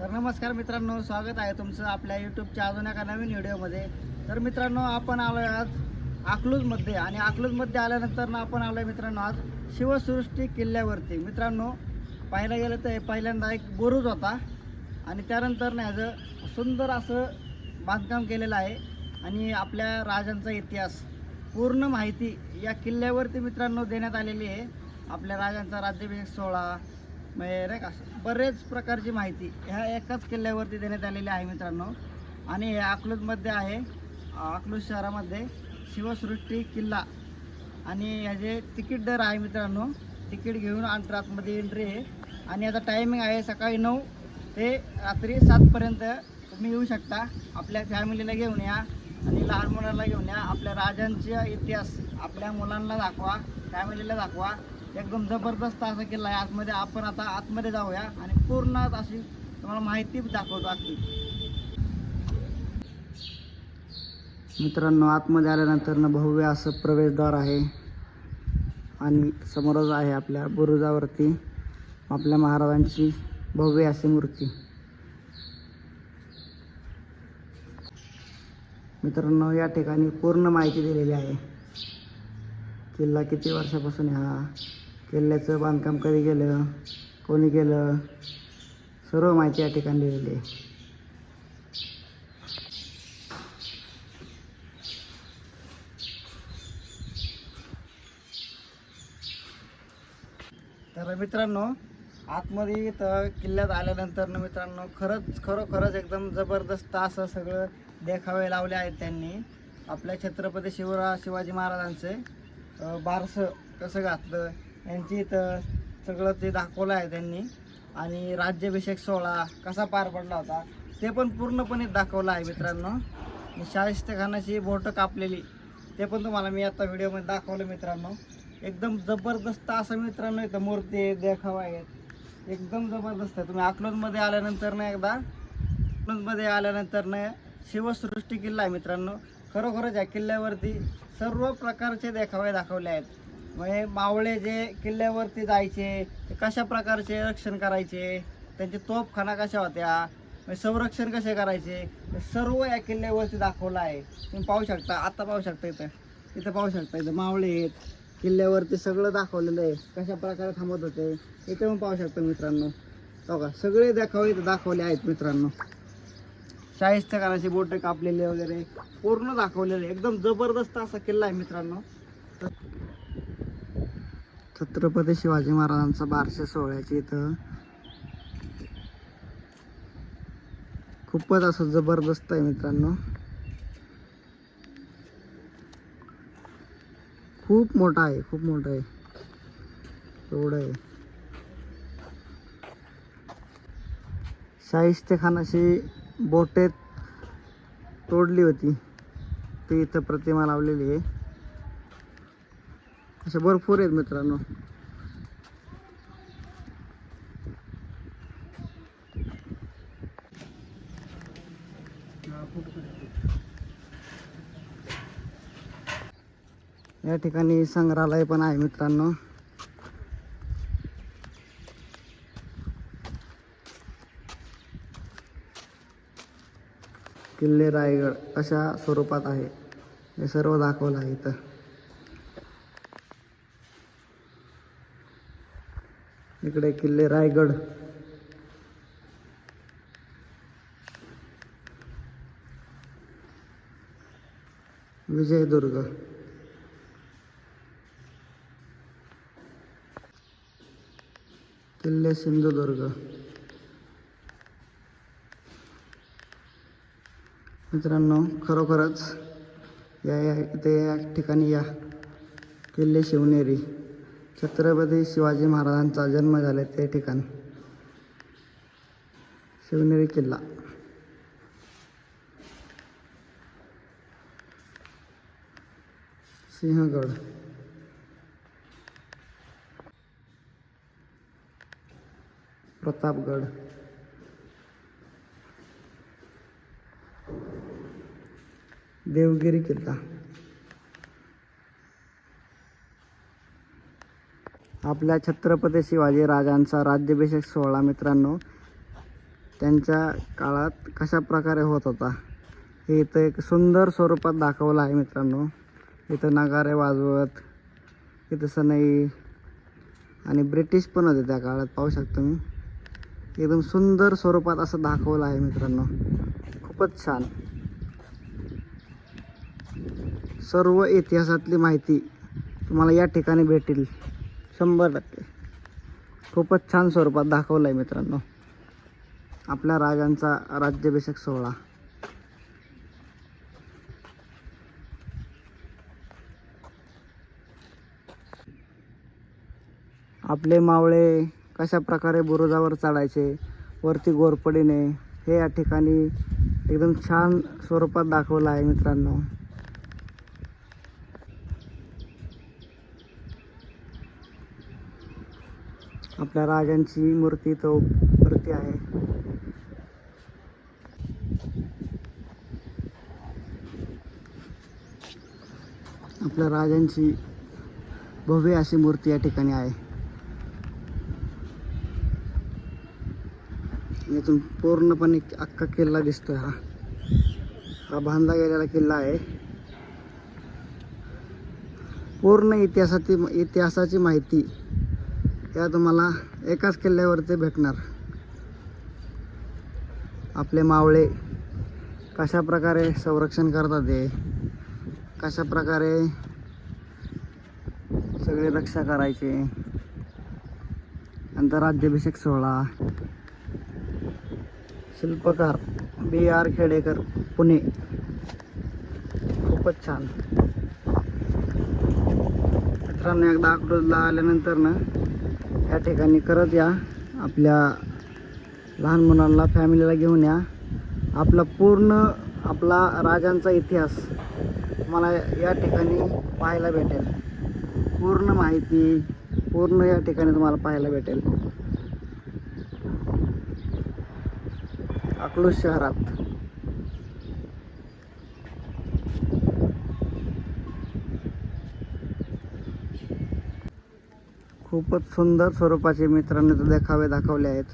तर नमस्कार मित्रांनो स्वागत आहे तुमचं आपल्या यूट्यूबच्या अजून एका नवीन व्हिडिओमध्ये. तर मित्रांनो आपण आलो आहे आज अकलूजमध्ये आणि अकलूजमध्ये आल्यानंतर ना आपण आलो आहे मित्रांनो आज शिवसृष्टी किल्ल्यावरती. मित्रांनो पाहायला गेलं तर पहिल्यांदा एक बुरुज होता आणि त्यानंतर ना ह्याचं सुंदर असं बांधकाम केलेलं आहे आणि आपल्या राजांचा इतिहास पूर्ण माहिती या किल्ल्यावरती मित्रांनो देण्यात आलेली आहे. आपल्या राजांचा राज्याभिषेक सोहळा म्हणजे नाही का बरेच प्रकारची माहिती. ह्या एकाच किल्ल्यावरती देण्यात आलेली आहे मित्रांनो. आणि हे अकलूजमध्ये आहे. अकलूज शहरामध्ये शिवसृष्टी किल्ला. आणि ह्याचे तिकीट दर आहे मित्रांनो. तिकीट घेऊन आत- आतमध्ये एंट्री आहे. आणि याचा टायमिंग आहे सकाळी नऊ ते रात्री सातपर्यंत तुम्ही येऊ शकता. आपल्या फॅमिलीला घेऊन या. आणि लहान मुलांना घेऊन या. आपल्या राजांचा इतिहास आपल्या मुलांना दाखवा फॅमिलीला दाखवा. एकदम जबरदस्त असा किल्ला आहे. आतमध्ये आपण आता आतमध्ये जाऊया आणि पूर्ण अशी तुम्हाला माहिती दाखवतो आतली. मित्रांनो आतमध्ये आल्यानंतर ना भव्य असं प्रवेशद्वार आहे. आणि समोरच आहे आपल्या बुरुजावरती आपल्या महाराजांची भव्य अशी मूर्ती. मित्रांनो या ठिकाणी पूर्ण माहिती दिलेली आहे. किल्ला किती वर्षापासून आहे हा? किल्ल्याचं बांधकाम कधी केलं? कोणी केलं? सर्व माहिती या ठिकाणी लिहिली आहे. तर मित्रांनो आतमध्ये इथं किल्ल्यात आल्यानंतर ना मित्रांनो खरंच खरोखरच एकदम जबरदस्त असं सगळं देखावे लावले आहेत त्यांनी. आपल्या छत्रपती शिवरा शिवाजी महाराजांचे बारसं कसं घातलं? यांची इथं सगळं ते दाखवलं आहे त्यांनी. आणि राज्याभिषेक सोहळा कसा पार पडला होता ते पण पूर्णपणे दाखवलं आहे मित्रांनो. आणि शाहिस्ते खानाची बोटं कापलेली ते पण तुम्हाला मी आता व्हिडिओमध्ये दाखवलं मित्रांनो. एकदम जबरदस्त असं मित्रांनो इथं मूर्ती आहे देखावा आहेत. एकदम जबरदस्त आहे. तुम्ही अकलूजमध्ये आल्यानंतर ना एकदा अकलूजमध्ये आल्यानंतर ना शिवसृष्टी किल्ला आहे मित्रांनो. खरोखरच या किल्ल्यावरती सर्व प्रकारचे देखावे दाखवले आहेत. म्हणजे मावळे जे किल्ल्यावरती जायचे ते कशा प्रकारचे रक्षण करायचे त्यांचे तोफखाना कशा होत्या म्हणजे संरक्षण कसे करायचे सर्व या किल्ल्यावरती दाखवलं आहे. तुम्ही पाहू शकता आता पाहू शकता इथं. इथं पाहू शकता इथं मावळे आहेत. किल्ल्यावरती सगळं दाखवलेलं आहे. कशा प्रकारे थांबत होते इथे पण पाहू शकता मित्रांनो. बघा सगळे दाखवले इथं दाखवले आहेत मित्रांनो. शाहिस्तकाराचे बोटे कापलेले वगैरे पूर्ण दाखवलेले एकदम जबरदस्त असा किल्ला आहे मित्रांनो. छत्रपती शिवाजी महाराजांचा बारशे सोहळ्याची इथं खूपच असं जबरदस्त आहे मित्रांनो. खूप मोठा आहे खूप मोठा आहे. एवढं आहे. शाहिस्ते खानाशी बोटेत तोडली होती. ती इथं प्रतिमा लावलेली आहे. असे भरपूर आहेत मित्रांनो. या ठिकाणी संग्रहालय पण आहे मित्रांनो. किल्ले रायगड अशा स्वरूपात आहे. हे सर्व दाखवलं आहे इथं. इकडे किल्ले रायगड. विजयदुर्ग. किल्ले सिंधुदुर्ग. मित्रांनो खरोखरच या या इथे या ठिकाणी या. किल्ले शिवनेरी. छत्रपती शिवाजी महाराजांचा जन्म झाला ते ठिकाण. शिवनेरी किल्ला. सिंहगड. प्रतापगड. देवगिरी किल्ला. आपल्या छत्रपती शिवाजी राजांचा राज्याभिषेक सोहळा मित्रांनो. त्यांच्या काळात कशा प्रकारे होत होता? हे इथं एक सुंदर स्वरूपात दाखवलं आहे मित्रांनो. इथं नगारे वाजवत इथं सनई आणि ब्रिटिश पण होते त्या काळात पाहू शकतो मी एकदम सुंदर स्वरूपात असं दाखवलं आहे मित्रांनो. खूपच छान. सर्व इतिहासातली माहिती तुम्हाला या ठिकाणी भेटेल. शंभर टक्के. खूपच छान स्वरूपात दाखवलं आहे मित्रांनो. आपल्या राजांचा राज्याभिषेक सोहळा. आपले मावळे कशा प्रकारे बुरुजावर चढायचे वरती गोरपडीने हे या ठिकाणी एकदम छान स्वरूपात दाखवलं आहे मित्रांनो. आपल्या राजांची मूर्ती तो मूर्ती आहे. आपल्या राजांची भव्य अशी मूर्ती या ठिकाणी आहे. यातून पूर्णपणे अख्खा किल्ला दिसतोय हा. हा बांधला गेलेला किल्ला आहे. पूर्ण इतिहासाची इतिहासाची माहिती या तुम्हाला एकाच किल्ल्यावरती भेटणार. आपले मावळे कशा प्रकारे संरक्षण करतात ते कशा प्रकारे सगळे रक्षा करायचे? नंतर राज्याभिषेक सोहळा. शिल्पकार बी आर खेडेकर पुणे. खूपच छान. मित्रांनो एकदा अकलूजला आल्यानंतर ना या ठिकाणी करत या. आपल्या लहान मुलांना फॅमिलीला घेऊन या. आपला पूर्ण आपला राजांचा इतिहास तुम्हाला या ठिकाणी पाहायला भेटेल. पूर्ण माहिती पूर्ण या ठिकाणी तुम्हाला पाहायला भेटेल. अकलूज शहरात. खूपच सुंदर स्वरूपाचे मित्रांनी देखावे दाखवले आहेत.